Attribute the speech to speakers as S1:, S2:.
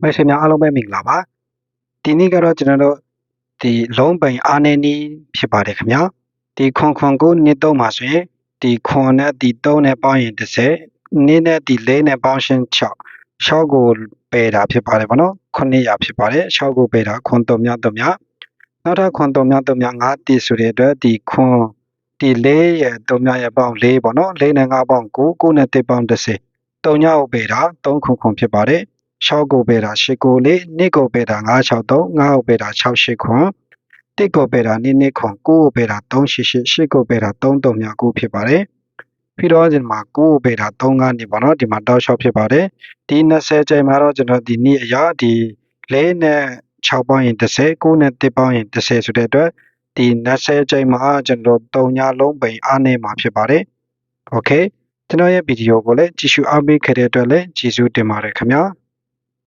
S1: မိတ်ဆွေများအားလုံးပဲမင်္ဂလာပါဒီနေ့ကတော့ကျွန်တော်တို့ဒီလုံးပိန်အားနေနီးဖြစ်ပါတယ်ခင်ဗျာဒီခွန်ခွန်ကိုနှစ်သုံးပါဆိုရင်ဒီခွန်နဲ့ဒီသုံးနဲ့ပေါင်းရင်30နင်းနဲ့ဒီလေးနဲ့ပေါင်းရှင်6 6ကိုပယ်တာဖြစ်ပါတယ်ဗောနော်900ဖြစ်ပါတယ်6ကိုပယ်တာခွန်3မြတ်3မြတ်နောက်ထပ်ခွန်3မြတ်3မြတ်5တည်ဆိုတဲ့အတွက်ဒီခွန်ဒီလေးရဲ့3မြတ်ရဲ့ပေါင်း4ပေါ့နော်4နဲ့5ပေါင်း9 9နဲ့1ပေါင်း30 3ညကိုပယ်တာ3ခွန်ခွန်ဖြစ်ပါတယ် 6ကိုပေတာ8ကိုလေး2ကိုပေတာ963 9ကိုပေတာ68ခွန်1ကိုပေတာ2 2ခွန်9ကိုပေတာ388 8ကိုပေတာ33မြ9ဖြစ်ပါတယ်ပြီးတော့ဒီမှာ9ကိုပေတာ3ကနေပေါ့နော်ဒီမှာတောက်လျှောက်ဖြစ်ပါတယ်ဒီ20ချိန်မှာတော့ကျွန်တော်ဒီနေ့အရာဒီ4နဲ့6ပေါင်းရင်30 9နဲ့1ပေါင်းရင်30ဆိုတဲ့အတွက်ဒီ20ချိန်မှာကျွန်တော်3ညလုံးပိန်အားနေမှာဖြစ်ပါတယ်โอเคကျွန်တော်ရဲ့ဗီဒီယိုကိုလည်းကြည့်ရှုအားပေးခဲ့တဲ့အတွက်လည်းကျေးဇူးတင်ပါတယ်ခင်ဗျာ